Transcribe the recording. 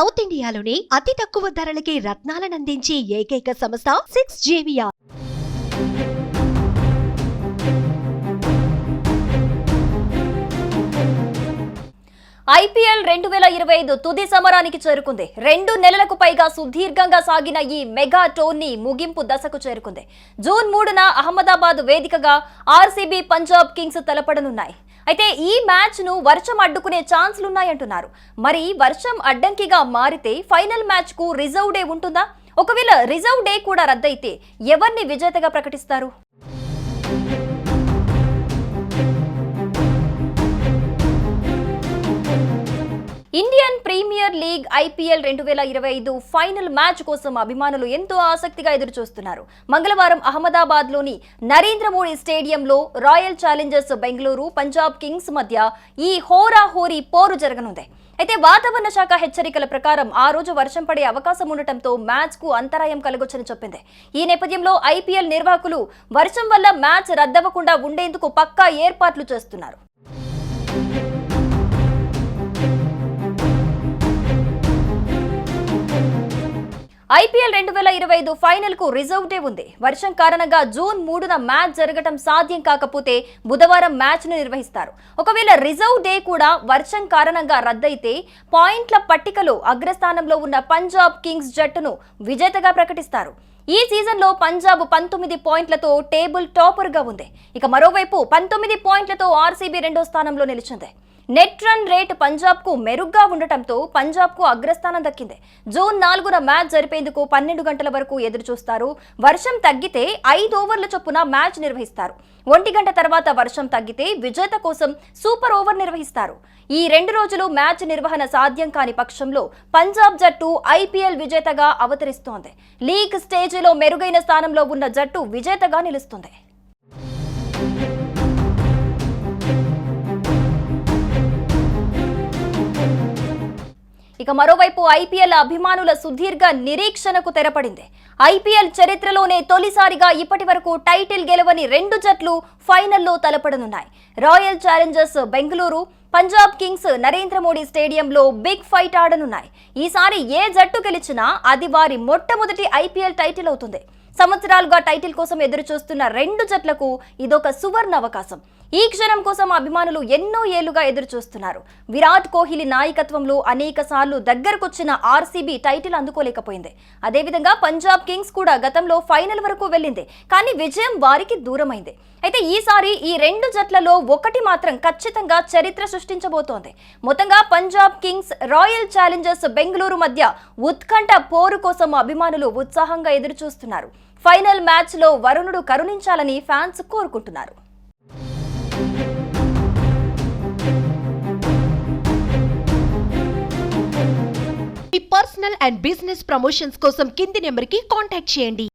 South ఇండియాలోని అతి తక్కువ ధరలకి రత్నాలనందించే ఏకైక సంస్థ సిక్స్ జేవియా ఐపీఎల్ రెండు వేల ఇరవై ఐదు తుది సమరానికి చేరుకుంది. రెండు నెలలకు పైగా సుదీర్ఘంగా సాగిన ఈ మెగా టోర్నీ ముగింపు దశకు చేరుకుంది. జూన్ మూడున అహ్మదాబాద్ వేదికగా ఆర్సీబీ పంజాబ్ కింగ్స్ తలపడనున్నాయి. అయితే ఈ మ్యాచ్ను వర్షం అడ్డుకునే ఛాన్స్లున్నాయంటున్నారు. మరి వర్షం అడ్డంకిగా మారితే ఫైనల్ మ్యాచ్కు రిజర్వ్ డే ఉంటుందా? ఒకవేళ రిజర్వ్ డే కూడా రద్దయితే ఎవరిని విజేతగా ప్రకటిస్తారు? ఇండియన్ ప్రీమియర్ లీగ్ ఐపీఎల్ రెండు వేల ఇరవై ఐదు ఫైనల్ మ్యాచ్ కోసం అభిమానులు ఎంతో ఆసక్తిగా ఎదురుచూస్తున్నారు. మంగళవారం అహ్మదాబాద్లోని నరేంద్ర మోడీ స్టేడియంలో Royal Challengers Bengaluru Punjab Kings మధ్య ఈ హోరాహోరీ పోరు జరగనుంది. అయితే వాతావరణ శాఖ హెచ్చరికల ప్రకారం ఆ రోజు వర్షం పడే అవకాశం ఉండటంతో మ్యాచ్కు అంతరాయం కలగొచ్చని చెప్పింది. ఈ నేపథ్యంలో ఐపీఎల్ నిర్వాహకులు వర్షం వల్ల మ్యాచ్ రద్దవకుండా ఉండేందుకు పక్కా ఏర్పాట్లు చేస్తున్నారు. ఐపీఎల్ రెండు వేల ఇరవై ఐదు ఫైనల్కు రిజర్వ్ డే ఉంది. వర్షం కారణంగా జూన్ మూడున మ్యాచ్ జరగటం సాధ్యం కాకపోతే బుధవారం మ్యాచ్ను నిర్వహిస్తారు. ఒకవేళ రిజర్వ్ డే కూడా వర్షం కారణంగా రద్దయితే పాయింట్ల పట్టికలో అగ్రస్థానంలో ఉన్న పంజాబ్ కింగ్స్ జట్టును విజేతగా ప్రకటిస్తారు. ఈ సీజన్లో పంజాబ్ పంతొమ్మిది పాయింట్లతో టేబుల్ టాపర్గా ఉంది. ఇక మరోవైపు పంతొమ్మిది పాయింట్లతో ఆర్సీబీ రెండో స్థానంలో నిలిచింది. నెట్ రన్ రేట్ పంజాబ్కు మెరుగ్గా ఉండటంతో పంజాబ్కు అగ్రస్థానం దక్కింది. జూన్ నాలుగున మ్యాచ్ జరిపేందుకు పన్నెండు గంటల వరకు ఎదురు చూస్తారు వర్షం తగ్గితే ఐదు ఓవర్ల చొప్పున మ్యాచ్ నిర్వహిస్తారు. ఒంటి గంట తర్వాత వర్షం తగ్గితే విజేత కోసం సూపర్ ఓవర్ నిర్వహిస్తారు. ఈ రెండు రోజులు మ్యాచ్ నిర్వహణ సాధ్యం కాని పక్షంలో పంజాబ్ జట్టు ఐపీఎల్ విజేతగా అవతరిస్తోంది. లీగ్ స్టేజిలో మెరుగైన స్థానంలో ఉన్న జట్టు విజేతగా నిలుస్తుంది. ఇక మరోవైపు ఐపీఎల్ అభిమానుల సుదీర్ఘ నిరీక్షణకు తెరపడింది. ఐపీఎల్ చరిత్రలోనే తొలిసారిగా ఇప్పటి వరకు టైటిల్ గెలవని రెండు జట్లు ఫైనల్లో తలపడనున్నాయి. Royal Challengers Bengaluru Punjab Kings Narendra Modi స్టేడియంలో బిగ్ ఫైట్ ఆడనున్నాయి. ఈసారి ఏ జట్టు గెలిచినా అది వారి మొట్టమొదటి ఐపీఎల్ టైటిల్ అవుతుంది. సంవత్సరాలుగా టైటిల్ కోసం ఎదురు చూస్తున్న రెండు జట్లకు ఇదొక సువర్ణ అవకాశం ఈ క్షణం కోసం అభిమానులు ఎన్నో ఏళ్ళుగా ఎదురు చూస్తున్నారు విరాట్ కోహ్లీ నాయకత్వంలో అనేక సార్లు దగ్గరకొచ్చిన ఆర్సీబీ టైటిల్ అందుకోలేకపోయింది. అదేవిధంగా పంజాబ్ కింగ్స్ కూడా గతంలో ఫైనల్ వరకు వెళ్ళింది. కానీ విజయం వారికి దూరమైంది. అయితే ఈసారి ఈ రెండు జట్లలో ఒకటి మాత్రం ఖచ్చితంగా చరిత్ర సృష్టించబోతోంది. మొత్తంగా Punjab Kings Royal Challengers Bengaluru మధ్య ఉత్కంఠ పోరు కోసం అభిమానులు ఉత్సాహంగా ఎదురుచూస్తున్నారు. ఫైనల్ మ్యాచ్లో వరుణుడు కరుణించాలని ఫ్యాన్స్ కోరుకుంటున్నారు. మీ పర్సనల్ అండ్ బిజినెస్ ప్రమోషన్స్ కోసం కింది నెంబర్కి కాంటాక్ట్ చేయండి.